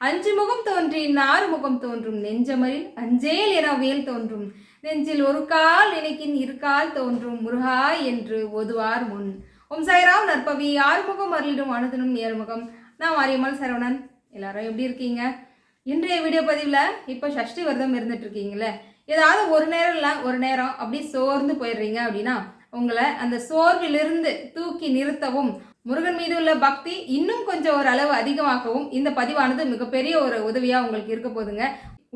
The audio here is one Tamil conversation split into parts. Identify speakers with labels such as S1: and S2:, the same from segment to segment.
S1: அஞ்சு முகம் தோன்றி நாறு முகம் தோன்றும் நெஞ்சமரில் அஞ்சேல் என வேல் தோன்றும். நெஞ்சில் ஒரு கால் நினைக்கின் இரு கால் தோன்றும். முருகா என்று ஒதுவார் முன். ஓம் சாய்ராம் நற்பவி ஆறுமுகம் அருளிடும் அனுதனும் ஏறுமுகம் நான் மாரியம்மாள் சரவணன். எல்லாரும் எப்படி இருக்கீங்க? இன்றைய வீடியோ பதிவில் இப்போ சஷ்டி விரதம் இருந்துட்டு இருக்கீங்களே ஏதாவது ஒரு நேரம் இல்லை ஒரு நேரம் அப்படி சோர்ந்து போயிடுறீங்க அப்படின்னா உங்களை அந்த சோர்விலிருந்து தூக்கி நிறுத்தவும் முருகன் மீது உள்ள பக்தி இன்னும் கொஞ்சம் ஒரு அளவு அதிகமாக்கவும் இந்த பதிவானது மிகப்பெரிய ஒரு உதவியாக உங்களுக்கு இருக்க போகுதுங்க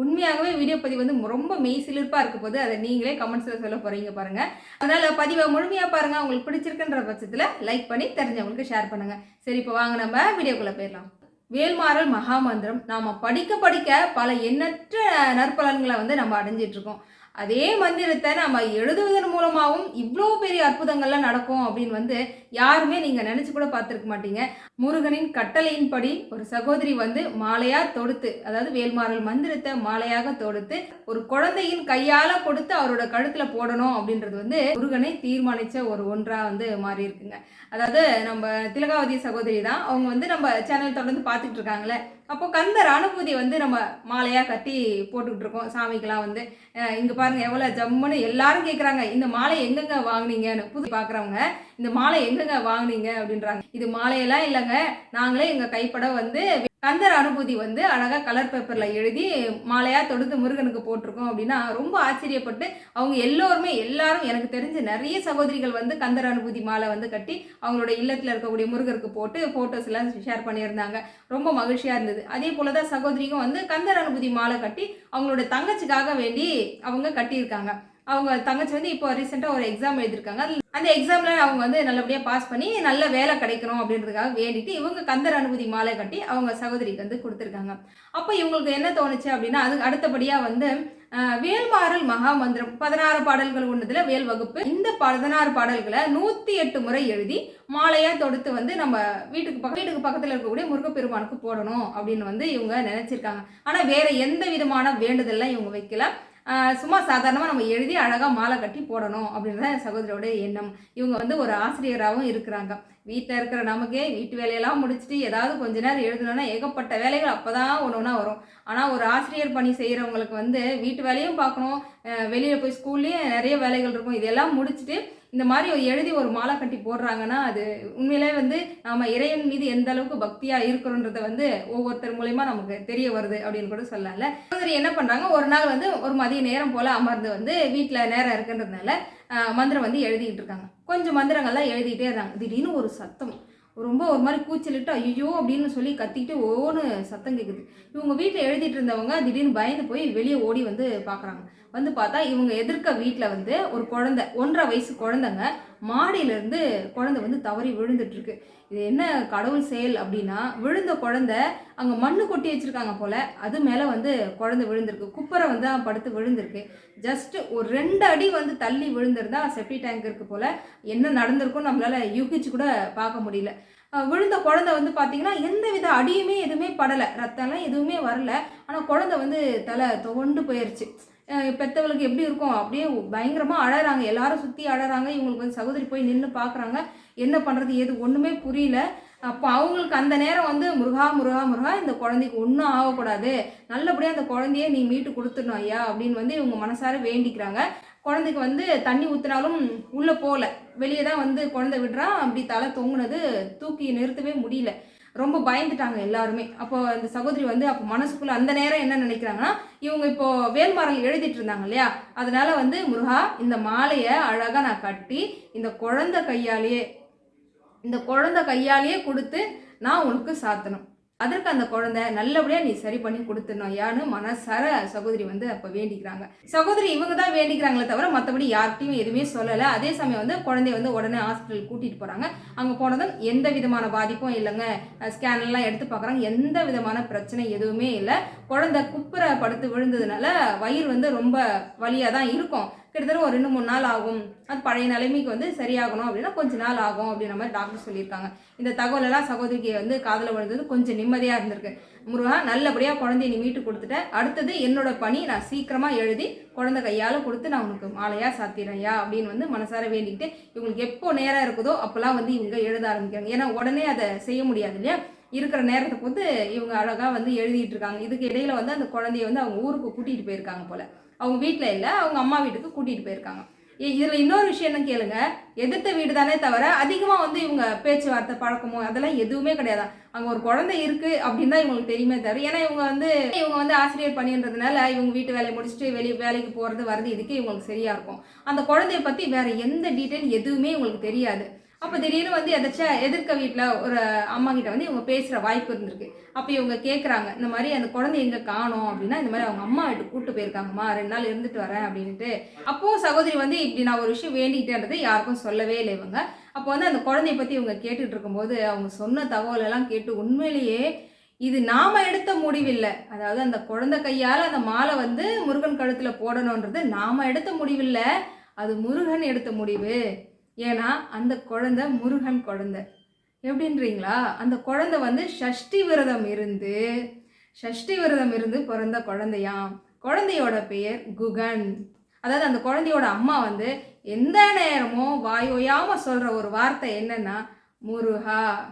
S1: உண்மையாகவே வீடியோ பதிவு வந்து ரொம்ப மெய் சிலிர்ப்பாக இருக்க போது அதை நீங்களே கமெண்ட்ஸில் சொல்ல போகிறீங்க பாருங்கள் அதனால் பதிவை முழுமையாக பாருங்கள் உங்களுக்கு பிடிச்சிருக்குன்ற பட்சத்தில் லைக் பண்ணி தெரிஞ்சவங்களுக்கு ஷேர் பண்ணுங்கள் சரி இப்போ வாங்க நம்ம வீடியோக்குள்ளே போயிடலாம். வேல்மாறல் மகாமந்திரம். நாம் படிக்க படிக்க பல எண்ணற்ற நற்பலன்களை வந்து நம்ம அடைஞ்சிட்ருக்கோம் அதே மந்திரத்தை நம்ம எழுதுவதன் மூலமாகவும் இவ்வளோ பெரிய அற்புதங்கள்லாம் நடக்கும் அப்படின்னு வந்து யாருமே நீங்கள் நினச்சி கூட பார்த்துருக்க மாட்டீங்க. முருகனின் கட்டளையின்படி ஒரு சகோதரி வந்து மாலையாக தொடுத்து அதாவது வேல்மாறல் மந்திரத்தை மாலையாக தொடுத்து ஒரு குழந்தையின் கையால் கொடுத்து அவரோட கழுத்தில் போடணும் அப்படின்றது வந்து முருகனை தீர்மானித்த ஒரு ஒன்றாக வந்து மாறி இருக்குங்க. அதாவது நம்ம திலகாவதி சகோதரி தான். அவங்க வந்து நம்ம சேனல் தொடர்ந்து பார்த்துட்டு இருக்காங்களே அப்போ கந்தர் அனுபூதி வந்து நம்ம மாலையாக கட்டி போட்டுக்கிட்டு இருக்கோம் சாமிக்கெலாம் வந்து இங்கே பாருங்கள் எவ்வளோ ஜம்முன்னு எல்லாரும் கேட்குறாங்க இந்த மாலை எங்கெங்க வாங்குனீங்கன்னு புது பார்க்குறவங்க இந்த மாலை எங்கெங்க வாங்குனீங்க அப்படின்றாங்க. இது மாலையெல்லாம் இல்லைங்க. நாங்களே எங்கள் கைப்பட வந்து கந்தர் அனுபூதி வந்து அழகாக கலர் பேப்பரில் எழுதி மாலையாக தொடுத்து முருகனுக்கு போட்டிருக்கோம் அப்படின்னா ரொம்ப ஆச்சரியப்பட்டு அவங்க எல்லோருமே எல்லாரும் எனக்கு தெரிஞ்ச நிறைய சகோதரிகள் வந்து கந்தர் அனுபூதி மாலை வந்து கட்டி அவங்களோட இல்லத்தில் இருக்கக்கூடிய முருகருக்கு போட்டு ஃபோட்டோஸ் எல்லாம் ஷேர் பண்ணியிருந்தாங்க. ரொம்ப மகிழ்ச்சியாக இருந்தது. அதே போல தான் சகோதரிக்கும் வந்து கந்தர் அனுபூதி மாலை கட்டி அவங்களோட தங்கச்சிக்காக வேண்டி அவங்க கட்டியிருக்காங்க. அவங்க தங்கச்சி வந்து இப்போ ரீசெண்டாக ஒரு எக்ஸாம் எழுதியிருக்காங்க. அந்த எக்ஸாமில் அவங்க வந்து நல்லபடியாக பாஸ் பண்ணி நல்ல வேலை கிடைக்கணும் அப்படின்றதுக்காக வேண்டிட்டு இவங்க கந்தர் அனுமதி மாலை கட்டி அவங்க சகோதரிக்கு வந்து கொடுத்துருக்காங்க. அப்போ இவங்களுக்கு என்ன தோணுச்சு அப்படின்னா அது அடுத்தபடியாக வந்து வேல்மாறல் மகா மந்திரம் பதினாறு பாடல்கள் ஒன்றுல வேல் வகுப்பு. இந்த பதினாறு பாடல்களை நூற்றி எட்டு முறை எழுதி மாலையாக தொடுத்து வந்து நம்ம வீட்டுக்கு பக்க வீட்டுக்கு பக்கத்தில் இருக்கக்கூடிய முருகப்பெருமானுக்கு போடணும் அப்படின்னு வந்து இவங்க நினச்சிருக்காங்க. ஆனால் வேற எந்த விதமான வேண்டுதல்லாம் இவங்க வைக்கல. சும்மா சாதாரணமாக நம்ம எழுதி அழகாக மாலை கட்டி போடணும் அப்படின்றத சகோதரியோட எண்ணம். இவங்க வந்து ஒரு ஆசிரியராகவும் இருக்கிறாங்க. வீட்டில் இருக்கிற நமக்கே வீட்டு வேலையெல்லாம் முடிச்சுட்டு ஏதாவது கொஞ்ச நேரம் எழுதணும்னா ஏகப்பட்ட வேலைகள் அப்போ தான் ஒன்று ஒன்றா வரும். ஆனால் ஒரு ஆசிரியர் பணி செய்கிறவங்களுக்கு வந்து வீட்டு வேலையும் பார்க்கணும். வெளியில் போய் ஸ்கூல்லேயும் நிறைய வேலைகள் இருக்கும். இதெல்லாம் முடிச்சுட்டு இந்த மாதிரி எழுதி ஒரு மாலை கட்டி போடுறாங்கன்னா அது உண்மையிலே வந்து நாம் இறைவன் மீது எந்த அளவுக்கு பக்தியாக இருக்கிறோன்றத வந்து ஒவ்வொருத்தர் மூலயமா நமக்கு தெரிய வருது அப்படின்னு கூட சொல்லல சகோதரி என்ன பண்ணுறாங்க ஒரு நாள் வந்து ஒரு மதிய நேரம் போல் அமர்ந்து வந்து வீட்டில் நேரம் இருக்குன்றதுனால மந்திரம் வந்து எழுதிக்கிட்டு இருக்காங்க. கொஞ்சம் மந்திரங்கள்லாம் எழுதிக்கிட்டே இருந்தாங்க. திடீர்னு ஒரு சத்தம். ரொம்ப ஒரு மாதிரி கூச்சலிட்டு ஐயோ அப்படின்னு சொல்லி கத்திக்கிட்டு ஓன்னு சத்தம் கேட்குது இவங்க வீட்டில் எழுதிட்டு இருந்தவங்க திடீர்னு பயந்து போய் வெளியே ஓடி வந்து பார்க்குறாங்க வந்து பார்த்தா இவங்க எதிர்க்க வீட்டில் வந்து ஒரு குழந்தை ஒன்றரை வயசு குழந்தைங்க மாடியிலேருந்து குழந்தை வந்து தவறி விழுந்துட்டுருக்கு. இது என்ன கடவுள் செயல் அப்படின்னா விழுந்த குழந்தை அங்கே மண்ணு கொட்டி வச்சிருக்காங்க போல் அது மேலே வந்து குழந்தை விழுந்திருக்கு. குப்பரை வந்து படுத்து விழுந்திருக்கு. ஜஸ்ட் ஒரு ரெண்டு அடி வந்து தள்ளி விழுந்திருந்தா செப்டி டேங்க் இருக்கு போல் என்ன நடந்திருக்கும் நம்மளால் யூகிச்சு கூட பார்க்க முடியல. விழுந்த குழந்தை வந்து பார்த்தீங்கன்னா எந்த வித அடியுமே எதுவுமே படலை. ரத்தம்லாம் எதுவுமே வரல. ஆனால் குழந்தை வந்து தலை துவண்டு போயிருச்சு. அஹ் பெத்தவளுக்கு எப்படி இருக்கும்? அப்படியே பயங்கரமாக அழகிறாங்க எல்லாரும் சுற்றி அழகிறாங்க இவங்களுக்கு வந்து சகோதரி போய் நின்று பார்க்குறாங்க என்ன பண்ணுறது ஏது ஒன்றுமே புரியல. அப்போ அவங்களுக்கு அந்த நேரம் வந்து முருகா முருகா முருகா இந்த குழந்தைக்கு ஒன்றும் ஆகக்கூடாது. நல்லபடியாக அந்த குழந்தைய நீ மீட்டு கொடுத்துடணும் ஐயா அப்படின்னு வந்து இவங்க மனசார வேண்டிக்கிறாங்க. குழந்தைக்கு வந்து தண்ணி ஊற்றினாலும் உள்ளே போகல வெளியே தான் வந்து குழந்தை விடுறான் அப்படி தலை தொங்குனது தூக்கி நிறுத்தவே முடியல. ரொம்ப பயந்துட்டாங்க எல்லாருமே. அப்போ அந்த சகோதரி வந்து அப்போ மனசுக்குள்ள அந்த நேரம் என்ன நினைக்கிறாங்கன்னா இவங்க இப்போ வேல்மாறல் எழுதிட்டு இருந்தாங்க இல்லையா? அதனால வந்து முருகா இந்த மாலையை அழகாக நான் கட்டி இந்த குழந்தை கையாலேயே இந்த குழந்தை கையாலேயே கொடுத்து நான் உனக்கு சாத்தணும். அதற்கு அந்த குழந்தை நல்லபடியாக நீ சரி பண்ணி கொடுத்துடணும். யான்னு மனசார சகோதரி வந்து அப்போ வேண்டிக்கிறாங்க. சகோதரி இவங்க தான் வேண்டிக்கிறாங்களே தவிர மற்றபடி யார்கிட்டையும் எதுவுமே சொல்லலை. அதே சமயம் வந்து குழந்தைய வந்து உடனே ஹாஸ்பிட்டல் கூட்டிகிட்டு போகிறாங்க அங்கே போனதும் எந்த விதமான பாதிப்பும் இல்லைங்க. ஸ்கேன்லாம் எடுத்து பார்க்குறாங்க எந்த விதமான பிரச்சனை எதுவுமே இல்லை. குழந்தை குப்புற படுத்து விழுந்ததுனால வயிறு வந்து ரொம்ப வலியாக தான் இருக்கும். கிட்டத்தட்ட ஒரு ரெண்டு மூணு நாள் ஆகும். அது பழைய நிலைமைக்கு வந்து சரியாகணும் அப்படின்னா கொஞ்ச நாள் ஆகும் அப்படின்ற மாதிரி டாக்டர் சொல்லியிருக்காங்க. இந்த தகவலெல்லாம் சகோதரிக்கு வந்து காதில் விழுந்தது கொஞ்சம் நிம்மதியாக இருந்திருக்கு. முருகா நல்லபடியாக குழந்தைய நீ மீட்டு கொடுத்துட்ட. அடுத்தது என்னோட பணி நான் சீக்கிரமாக எழுதி குழந்தை கையால் கொடுத்து நான் உனக்கு மாலையாக சாத்திடுறேன்யா அப்படின்னு வந்து மனசார வேண்டிக்கிட்டு இவங்களுக்கு எப்போ நேரம் இருக்குதோ அப்போல்லாம் வந்து இவங்க எழுத ஆரம்பிக்கிறாங்க. ஏன்னா உடனே அதை செய்ய முடியாது இல்லையா? இருக்கிற நேரத்தை பொறுத்து இவங்க அழகாக வந்து எழுதிட்டு இருக்காங்க. இதுக்கு இடையில வந்து அந்த குழந்தைய வந்து அவங்க ஊருக்கு கூட்டிகிட்டு போயிருக்காங்க போல. அவங்க வீட்டில் இல்லை அவங்க அம்மா வீட்டுக்கு கூட்டிகிட்டு போயிருக்காங்க. இதில் இன்னொரு விஷயம் என்ன கேளுங்க. எதிர்த்த வீடு தானே தவிர அதிகமாக வந்து இவங்க பேச்சுவார்த்தை பழக்கமோ அதெல்லாம் எதுவுமே கிடையாது? அங்கே ஒரு குழந்தை இருக்கு அப்படின்னு தான் இவங்களுக்கு தெரியுமே தவிர ஏன்னா இவங்க வந்து இவங்க வந்து ஆசிரியர் பணின்றதுனால இவங்க வீட்டு வேலையை முடிச்சுட்டு வெளியே வேலைக்கு போகிறது வர்றது இதுக்கே இவங்களுக்கு சரியா இருக்கும். அந்த குழந்தைய பற்றி வேற எந்த டீட்டெயில் எதுவுமே இவங்களுக்கு தெரியாது. அப்போ திடீர்னு வந்து எதாச்சும் எதிர்க்க வீட்டில் ஒரு அம்மா கிட்ட வந்து இவங்க பேசுகிற வாய்ப்பு இருந்திருக்கு. அப்போ இவங்க கேட்குறாங்க இந்த மாதிரி அந்த குழந்தை எங்கே காணோம்? அப்படின்னா இந்த மாதிரி அவங்க அம்மா வீட்டு கூட்டு போயிருக்காங்கம்மா ரெண்டு நாள் இருந்துட்டு வரேன் அப்படின்ட்டு அப்போ சகோதரி வந்து இப்படி நான் ஒரு விஷயம் வேண்டிக்கிட்டேன்றது யாருக்கும் சொல்லவே இல்லை இவங்க. அப்போ வந்து அந்த குழந்தைய பற்றி இவங்க கேட்டுட்டு இருக்கும்போது அவங்க சொன்ன தகவல் எல்லாம் கேட்டு உண்மையிலேயே இது நாம் எடுத்த முடிவில்லை. அதாவது அந்த குழந்தை கையால் அந்த மாலை வந்து முருகன் கழுத்தில் போடணுன்றது நாம் எடுத்த முடிவில்லை. அது முருகன் எடுத்த முடிவு. ஏன்னா அந்த குழந்தை முருகன் குழந்தை. எப்படின்றீங்களா? அந்த குழந்தை வந்து ஷஷ்டி விரதம் இருந்து ஷஷ்டி விரதம் இருந்து பிறந்த குழந்தையாம் குழந்தையோட பெயர் குகன். அதாவது அந்த குழந்தையோட அம்மா வந்து எந்த நேரமும் வாயோயாமல் சொல்கிற ஒரு வார்த்தை என்னென்னா முருகா.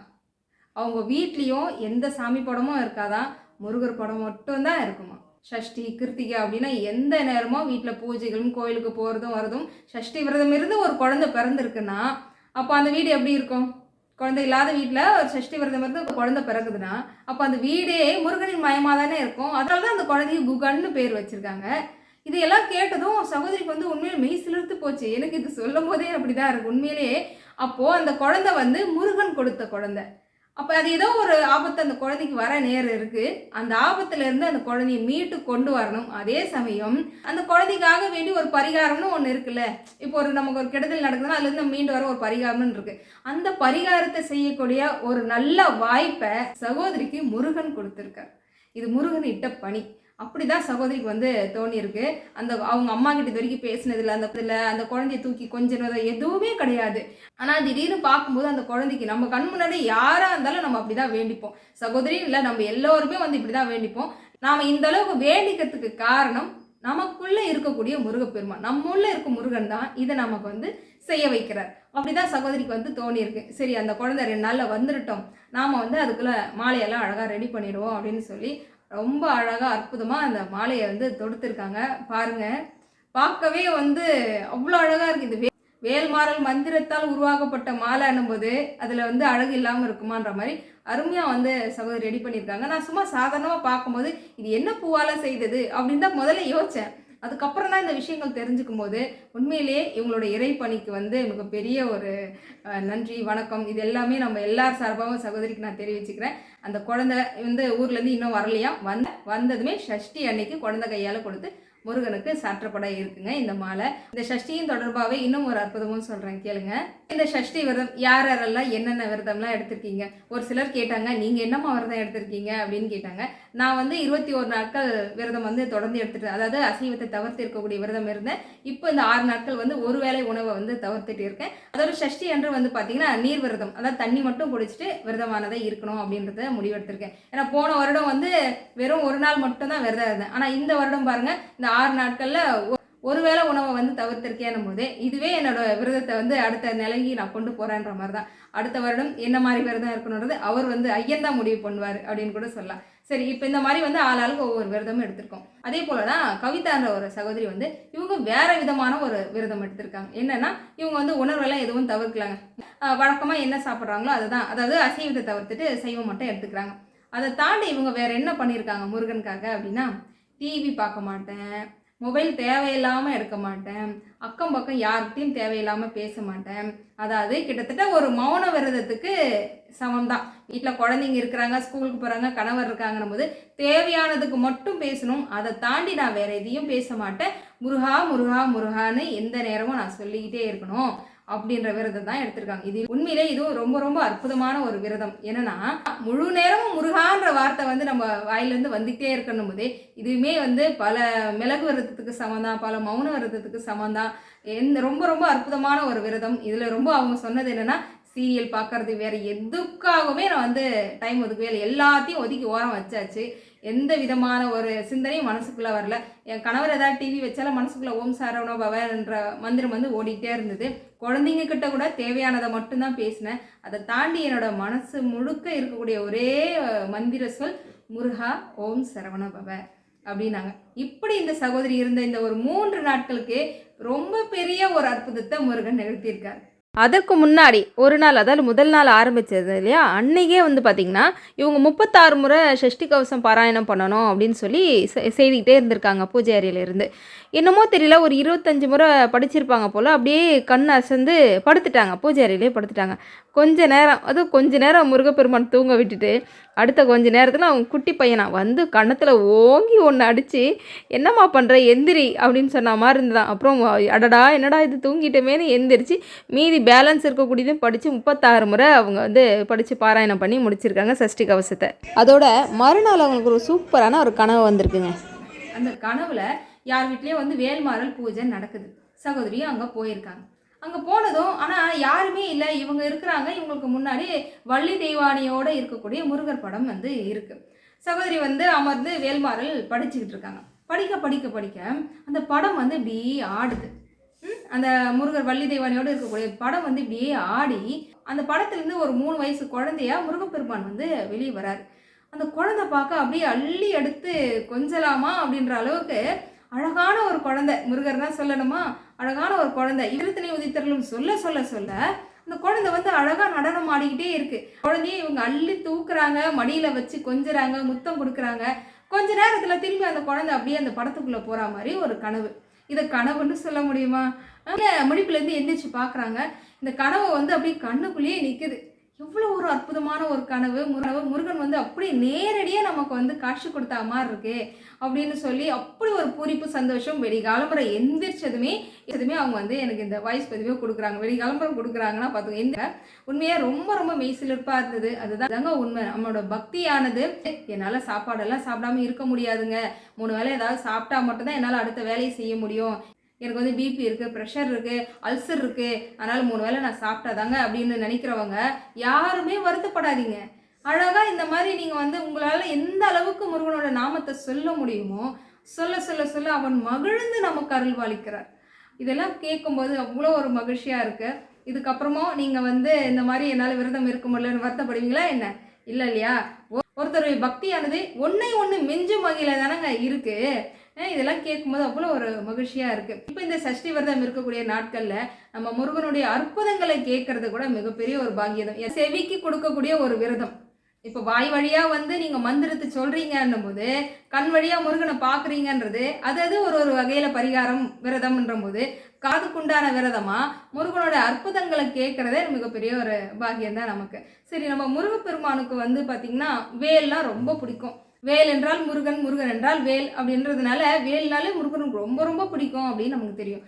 S1: அவங்க வீட்லேயும் எந்த சாமி படமும் இருக்காதான் முருகர் படம் மட்டும்தான் இருக்குமா சஷ்டி கிருத்திகை அப்படின்னா எந்த நேரமும் வீட்டில் பூஜைகளும் கோயிலுக்கு போகிறதும் வரதும் சஷ்டி விரதம் இருந்து ஒரு குழந்தை பிறந்திருக்குன்னா அப்போ அந்த வீடு எப்படி இருக்கும்? குழந்தை இல்லாத வீட்டில் ஒரு சஷ்டி விரதம் இருந்து ஒரு குழந்தை பிறகுதுன்னா அப்போ அந்த வீடே முருகனின் மயமாக தானே இருக்கும். அதனால தான் அந்த குழந்தைக்கு குகன்னு பேர் வச்சுருக்காங்க. இதையெல்லாம் கேட்டதும் சகோதரிக்கு வந்து உண்மையிலே மெய் சிலிர்த்து போச்சு. எனக்கு இது சொல்லும் போதே அப்படிதான் இருக்கு. உண்மையிலேயே அப்போது அந்த குழந்தை வந்து முருகன் கொடுத்த குழந்தை. அப்போ அது ஏதோ ஒரு ஆபத்து அந்த குழந்தைக்கு வர நேரம் இருக்குது அந்த ஆபத்துலேருந்து அந்த குழந்தைய மீட்டு கொண்டு வரணும். அதே சமயம் அந்த குழந்தைக்காக வேண்டி ஒரு பரிகாரம்னு ஒன்று இருக்குல்ல. இப்போ ஒரு நமக்கு ஒரு கெடுதல் நடக்குதுன்னா அதுலேருந்து நம்ம மீண்டு வர ஒரு பரிகாரம்னு இருக்குது அந்த பரிகாரத்தை செய்யக்கூடிய ஒரு நல்ல வாய்ப்பை சகோதரிக்கு முருகன் கொடுத்துருக்கார். இது முருகன் இட்ட பணி. அப்படி தான் சகோதரிக்கு வந்து தோணியிருக்கு. அந்த அவங்க அம்மா கிட்ட இது வரைக்கும் பேசினதில்ல. அந்த இதில் அந்த குழந்தைய தூக்கி கொஞ்சினது எதுவுமே கிடையாது. ஆனால் திடீர்னு பார்க்கும்போது அந்த குழந்தைக்கு நம்ம கண் முன்னாடி யாராக இருந்தாலும் நம்ம அப்படி தான் வேண்டிப்போம். சகோதரி இல்லை நம்ம எல்லோருமே வந்து இப்படி தான் வேண்டிப்போம். நாம் இந்த அளவுக்கு வேண்டிக்கிறதுக்கு காரணம் நமக்குள்ளே இருக்கக்கூடிய முருகப்பெருமான். நம்முள்ளே இருக்க முருகன் தான் இதை நமக்கு வந்து செய்ய வைக்கிறார். அப்படிதான் சகோதரிக்கு வந்து தோணியிருக்கு. சரி அந்த குழந்தை ரெண்டு நாளில் வந்துருட்டோம். நாம் வந்து அதுக்குள்ளே மாலையெல்லாம் அழகாக ரெடி பண்ணிடுவோம் அப்படின்னு சொல்லி ரொம்ப அழகாக அற்புதமாக அந்த மாலையை வந்து தொடுத்துருக்காங்க. பாருங்கள் பார்க்கவே வந்து அவ்வளோ அழகாக இருக்குது இது வே- வேல்மாறல் மந்திரத்தால் உருவாக்கப்பட்ட மாலை போது அதில் வந்து அழகு இல்லாமல் இருக்குமான்ற மாதிரி அருமையாக வந்து சகோதரி ரெடி பண்ணியிருக்காங்க. நான் சும்மா சாதாரணமாக பார்க்கும்போது இது என்ன பூவால செய்தது? அப்படின்னு தான் முதல்ல யோசித்தேன் அதுக்கப்புறம் தான் இந்த விஷயங்கள் தெரிஞ்சுக்கும் போது உண்மையிலேயே இவங்களோட இறைப்பணிக்கு வந்து மிகப்பெரிய ஒரு நன்றி வணக்கம். இது எல்லாமே நம்ம எல்லார் சார்பாகவும் சகோதரிக்கு நான் தெரிவிச்சுக்கிறேன். அந்த குழந்தை வந்து ஊர்லேருந்து இன்னும் வரலையா? வந்த வந்ததுமே ஷஷ்டி அன்னைக்கு குழந்தை கையால் கொடுத்து முருகனுக்கு சாற்றப்பட இருக்குங்க இந்த மாலை. இந்த சஷ்டியின் தொடர்பாகவே இன்னும் ஒரு அற்புதமும் சொல்கிறேன் கேளுங்க. இந்த சஷ்டி விரதம் யார் யாரெல்லாம் என்னென்ன விரதம்லாம் எடுத்திருக்கீங்க? ஒரு சிலர் கேட்டாங்க நீங்கள் என்னம்மா விரதம் எடுத்திருக்கீங்க? அப்படின்னு கேட்டாங்க. நான் வந்து இருபத்தி ஒரு நாட்கள் விரதம் வந்து தொடர்ந்து எடுத்துட்டு அதாவது அசைவத்தை தவிர்த்து இருக்கக்கூடிய விரதம் இருந்தேன். இப்போ இந்த ஆறு நாட்கள் வந்து ஒரு வேளை உணவை வந்து தவிர்த்துட்டு இருக்கேன். அதோட சஷ்டி அன்று வந்து பார்த்தீங்கன்னா நீர் விரதம் அதாவது தண்ணி மட்டும் குடிச்சிட்டு விரதமானதாக இருக்கணும் அப்படின்றத முடிவெடுத்திருக்கேன். ஏன்னா போன வருடம் வந்து வெறும் ஒரு நாள் மட்டும் தான் விரதம் இருந்தேன். ஆனால் இந்த வருடம் பாருங்கள் இந்த ஆறு நாட்களில் ஒ- ஒருவேளை உணவை வந்து தவிர்த்திருக்கேன் போதே இதுவே என்னோட விரதத்தை வந்து அடுத்த நிலைக்கு நான் கொண்டு போகிறேன்ற மாதிரி தான் அடுத்த வருடம் என்ன மாதிரி விரதம் இருக்கணுன்றது அவர் வந்து ஐயன் தான் முடிவு பண்ணுவார் அப்படின்னு கூட சொல்லலாம். சரி இப்போ இந்த மாதிரி வந்து ஆளாளுக்கு ஒவ்வொரு விரதமும் எடுத்திருக்கோம். அதே போல தான் கவிதான்ற ஒரு சகோதரி வந்து இவங்க வேற விதமான ஒரு விரதம் எடுத்திருக்காங்க. என்னன்னா இவங்க வந்து உணர்வெல்லாம் எதுவும் தவிர்க்கலாங்க. வழக்கமாக என்ன சாப்பிட்றாங்களோ அதுதான். அதாவது அசைவத்தை தவிர்த்துட்டு சைவம் மட்டும் எடுத்துக்கிறாங்க. அதை தாண்டி இவங்க வேற என்ன பண்ணியிருக்காங்க முருகனுக்காக அப்படின்னா டிவி பார்க்க மாட்டேன். மொபைல் தேவையில்லாமல் எடுக்க மாட்டேன். அக்கம் பக்கம் யார்கிட்டையும் தேவையில்லாமல் பேச மாட்டேன். அதாவது கிட்டத்தட்ட ஒரு மௌன விரதத்துக்கு சமம் தான் வீட்டில் குழந்தைங்க இருக்கிறாங்க ஸ்கூலுக்கு போகிறாங்க கணவர் இருக்காங்கன்னும் போது தேவையானதுக்கு மட்டும் பேசணும். அதை தாண்டி நான் வேறு எதையும் பேச மாட்டேன். முருகா முருகா முருகான்னு எந்த நேரமும் நான் சொல்லிக்கிட்டே இருக்கணும். அப்படின்ற விரதம் தான் எடுத்திருக்காங்க. இது உண்மையிலே இதுவும் ரொம்ப ரொம்ப அற்புதமான ஒரு விரதம். என்னன்னா முழு நேரமும் முருகான்ற வார்த்தை வந்து நம்ம வாயிலிருந்து வந்துகிட்டே இருக்கணும் போதே இதுவுமே வந்து பல மிளகு விரதத்துக்கு சமந்தான் பல மௌன விரதத்துக்கு சமந்தான் எந்த ரொம்ப ரொம்ப அற்புதமான ஒரு விரதம். இதில் ரொம்ப அவங்க சொன்னது என்னன்னா சீரியல் பார்க்கறது வேற எதுக்காகவுமே நான் வந்து டைம் ஒதுக்கவே இல்லை. எல்லாத்தையும் ஒதுக்கி ஓரம் வச்சாச்சு. எந்த விதமான ஒரு சிந்தனையும் மனசுக்குள்ளே வரல. என் கணவர் ஏதாவது டிவி வச்சாலும் மனசுக்குள்ளே ஓம் சாரவணோ பவன்ற மந்திரம் வந்து ஓடிக்கிட்டே இருந்தது. குழந்தைங்க கிட்ட கூட தேவையானதை மட்டும்தான் பேசினேன். அதை தாண்டி என்னோட மனசு முழுக்க இருக்கக்கூடிய ஒரே மந்திர சொல் முருகா ஓம் சரவண பவ அப்படின்னாங்க. இப்படி இந்த சகோதரி இருந்த இந்த ஒரு மூன்று நாட்களுக்கு ரொம்ப பெரிய ஒரு அற்புதத்தை முருகன் நிகழ்த்தியிருக்காரு.
S2: அதற்கு முன்னாடி ஒரு நாள் அதாவது முதல் நாள் ஆரம்பிச்சது இல்லையா? அன்னைக்கே வந்து பார்த்திங்கன்னா இவங்க முப்பத்தாறு முறை ஷஷ்டி கவசம் பாராயணம் பண்ணணும் அப்படின்னு சொல்லி செ- செய்துக்கிட்டே இருந்திருக்காங்க பூஜை அறையிலேருந்து. என்னமோ தெரியல ஒரு இருபத்தஞ்சி முறை படிச்சிருப்பாங்க போல் அப்படியே கண் அசந்து படுத்துட்டாங்க பூஜை அறையிலே படுத்துட்டாங்க. கொஞ்ச நேரம் அதுவும் கொஞ்ச நேரம் முருகப்பெருமான் தூங்க விட்டுட்டு அடுத்த கொஞ்ச நேரத்தில் அவங்க குட்டி பையனா வந்து கன்னத்தில் ஓங்கி ஒன்று அடித்து என்னம்மா பண்ணுற எந்திரி அப்படின்னு சொன்ன மாதிரி இருந்தான் அப்புறம் அடடா என்னடா இது? தூங்கிட்டமேனு எந்திரிச்சு மீதி பேலன்ஸ் இருக்கக்கூடியதும் படித்து முப்பத்தாறு முறை அவங்க வந்து படித்து பாராயணம் பண்ணி முடிச்சிருக்காங்க சஷ்டி கவசத்தை. அதோட மறுநாள் அவங்களுக்கு ஒரு சூப்பரான ஒரு கனவு வந்திருக்குங்க.
S1: அந்த கனவுல யார் வீட்லயும் வந்து வேல்மாறல் பூஜை நடக்குது. சகோதரியும் அங்கே போயிருக்காங்க. அங்கே போனதும் ஆனால் யாருமே இல்லை. இவங்க இருக்கிறாங்க. இவங்களுக்கு முன்னாடி வள்ளி தெய்வானியோட இருக்கக்கூடிய முருகர் படம் வந்து இருக்குது சகோதரி வந்து அமர்ந்து வேல்மாறல் படிச்சுக்கிட்டு இருக்காங்க. படிக்க படிக்க படிக்க அந்த படம் வந்து இப்படி ஆடுது. அந்த முருகர் வள்ளி தெய்வானியோடு இருக்கக்கூடிய படம் வந்து இப்படியே ஆடி அந்த படத்துலேருந்து ஒரு மூணு வயசு குழந்தையா முருகப்பெருமான் வந்து வெளியே வராரு. அந்த குழந்தை பார்க்க அப்படியே அள்ளி எடுத்து கொஞ்சலாமா? அப்படின்ற அளவுக்கு அழகான ஒரு குழந்தை முருகர் தான் சொல்லணுமா? அழகான ஒரு குழந்தை. இருத்தனை உதித்தர்களும் சொல்ல சொல்ல சொல்ல அந்த குழந்தை வந்து அழகாக நடனம் ஆடிக்கிட்டே இருக்கு. குழந்தைய இவங்க அள்ளி தூக்குறாங்க மடியில் வச்சு கொஞ்சுறாங்க முத்தம் கொடுக்குறாங்க. கொஞ்ச நேரத்தில் திரும்பி அந்த குழந்தை அப்படியே அந்த படத்துக்குள்ளே போகிற மாதிரி ஒரு கனவு. இதை கனவுன்னு சொல்ல முடியுமா? முடிப்புலேருந்து எந்திரிச்சு பார்க்குறாங்க இந்த கனவு வந்து அப்படியே கண்ணுக்குள்ளேயே நிற்குது எவ்வளோ ஒரு அற்புதமான ஒரு கனவு முருகன் முருகன் வந்து அப்படியே நேரடியாக நமக்கு வந்து காட்சி கொடுத்தா மாதிரி இருக்கு அப்படின்னு சொல்லி அப்படி ஒரு பூரிப்பு சந்தோஷம் வெடிகாலம்பரை எந்திரிச்சதுமே எதுவுமே அவங்க வந்து எனக்கு இந்த வாய்ஸ் பதிவே கொடுக்குறாங்க. வெடிகாலம்பரம் கொடுக்குறாங்கன்னா பார்த்துக்கோ எந்த உண்மையாக ரொம்ப ரொம்ப மெய்சிலிருப்பாக இருந்தது. அதுதான் தாங்க உண்மை. நம்மளோட பக்தியானது. என்னால் சாப்பாடெல்லாம் சாப்பிடாம இருக்க முடியாதுங்க. மூணு வேளை ஏதாவது சாப்பிட்டா மட்டும்தான் என்னால் அடுத்த வேலையை செய்ய முடியும். எனக்கு வந்து பிபி இருக்குது ப்ரெஷர் இருக்குது அல்சர் இருக்குது அதனால் மூணு வேளை நான் சாப்பிட்டாதாங்க அப்படின்னு நினைக்கிறவங்க யாருமே வருத்தப்படாதீங்க. அழகாக இந்த மாதிரி நீங்கள் வந்து உங்களால் எந்த அளவுக்கு முருகனோட நாமத்தை சொல்ல முடியுமோ சொல்ல சொல்ல சொல்ல அவன் மகிழ்ந்து நமக்கு அருள்வாளிக்கிறார் இதெல்லாம் கேட்கும்போது அவ்வளோ ஒரு மகிழ்ச்சியாக இருக்குது இதுக்கப்புறமும் நீங்கள் வந்து இந்த மாதிரி என்னால் விரதம் இருக்க முடியலன்னு வருத்தப்படுவீங்களா என்ன? இல்லை இல்லையா? ஒ- ஒருத்தருடைய பக்தியானது ஒன்றை ஒன்று மிஞ்சும் வகையில் தானங்க இருக்குது இதெல்லாம் கேட்கும்போது அவ்வளோ ஒரு மகிழ்ச்சியாக இருக்குது இப்போ இந்த சஷ்டி விரதம் இருக்கக்கூடிய நாட்களில் நம்ம முருகனுடைய அற்புதங்களை கேட்கறது கூட மிகப்பெரிய ஒரு பாக்கியதம். என் செவிக்கு கொடுக்கக்கூடிய ஒரு விரதம். இப்போ வாய் வழியாக வந்து நீங்கள் மந்திரத்தை சொல்கிறீங்கன்னும் போது கண் வழியாக முருகனை பார்க்குறீங்கன்றது அது அது ஒரு ஒரு வகையில் பரிகாரம் விரதம்ன்ற போது காதுக்குண்டான விரதமாக முருகனோட அற்புதங்களை கேட்குறதே மிகப்பெரிய ஒரு பாக்கியம் தான் நமக்கு. சரி நம்ம முருகப்பெருமானுக்கு வந்து பார்த்திங்கன்னா வேல்லாம் ரொம்ப பிடிக்கும். வேல் என்றால் முருகன் முருகன் என்றால் வேல் அப்படின்றதுனால வேல்னாலே முருகனுக்கு ரொம்ப ரொம்ப பிடிக்கும் அப்படின்னு நமக்கு தெரியும்.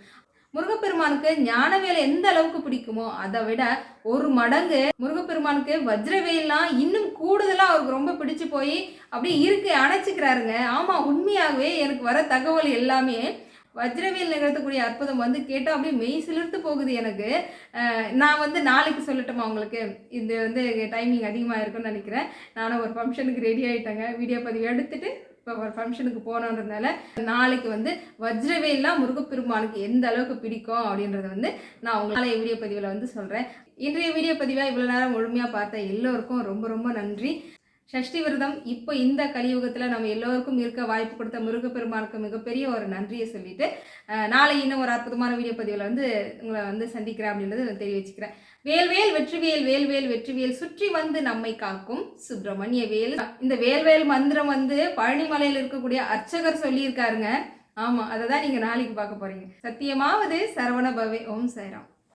S1: முருகப்பெருமானுக்கு ஞான வேலை எந்த அளவுக்கு பிடிக்குமோ அதை விட ஒரு மடங்கு முருகப்பெருமானுக்கு வஜ்ரவேல்லாம் இன்னும் கூடுதலாக அவருக்கு ரொம்ப பிடிச்சு போய் அப்படியே இருக்கு அணைச்சிக்கிறாருங்க. ஆமாம் உண்மையாகவே எனக்கு வர தகவல் எல்லாமே வஜ்ரவேல் நிகழ்த்தக்கூடிய அற்புதம் வந்து கேட்டால் அப்படியே மெய் சிலிர்த்து போகுது எனக்கு. நான் வந்து நாளைக்கு சொல்லட்டுமா உங்களுக்கு? இது வந்து டைமிங் அதிகமாக இருக்கும்னு நினைக்கிறேன். நானும் ஒரு ஃபங்க்ஷனுக்கு ரெடி ஆகிட்டேங்க வீடியோ பதிவு எடுத்துகிட்டு இப்போ ஒரு ஃபங்க்ஷனுக்கு போனோன்றதுனால நாளைக்கு வந்து வஜ்ரவேல்லாம் முருகப்பெருமானுக்கு எந்த அளவுக்கு பிடிக்கும் அப்படின்றத வந்து நான் உங்களால் நாளைய வீடியோ பதிவில் வந்து சொல்கிறேன் இன்றைய வீடியோ பதிவாக இவ்வளோ நேரம் முழுமையாக பார்த்த எல்லோருக்கும் ரொம்ப ரொம்ப நன்றி. சஷ்டி விரதம் இப்போ இந்த கலியுகத்தில் நம்ம எல்லோருக்கும் இருக்க வாய்ப்பு கொடுத்த முருகப்பெருமானுக்கு மிகப்பெரிய ஒரு நன்றியை சொல்லிட்டு நாளை இன்னும் ஒரு அற்புதமான வீடியோ பதிவில் வந்து உங்களை வந்து சந்திக்கிறேன் அப்படின்றத நான் தெரிவிச்சுக்கிறேன் வேல்வேல் வெற்றிவேல் வேல்வேல் வெற்றிவேல் சுற்றி வந்து நம்மை காக்கும் சுப்பிரமணிய வேல். இந்த வேல்வேல் மந்திரம் வந்து பழனிமலையில் இருக்கக்கூடிய அர்ச்சகர் சொல்லியிருக்காருங்க. ஆமாம் அதை தான் நீங்கள் நாளைக்கு பார்க்க போறீங்க. சத்தியமாவது சரவண பவே ஓம் சாய்ராம்.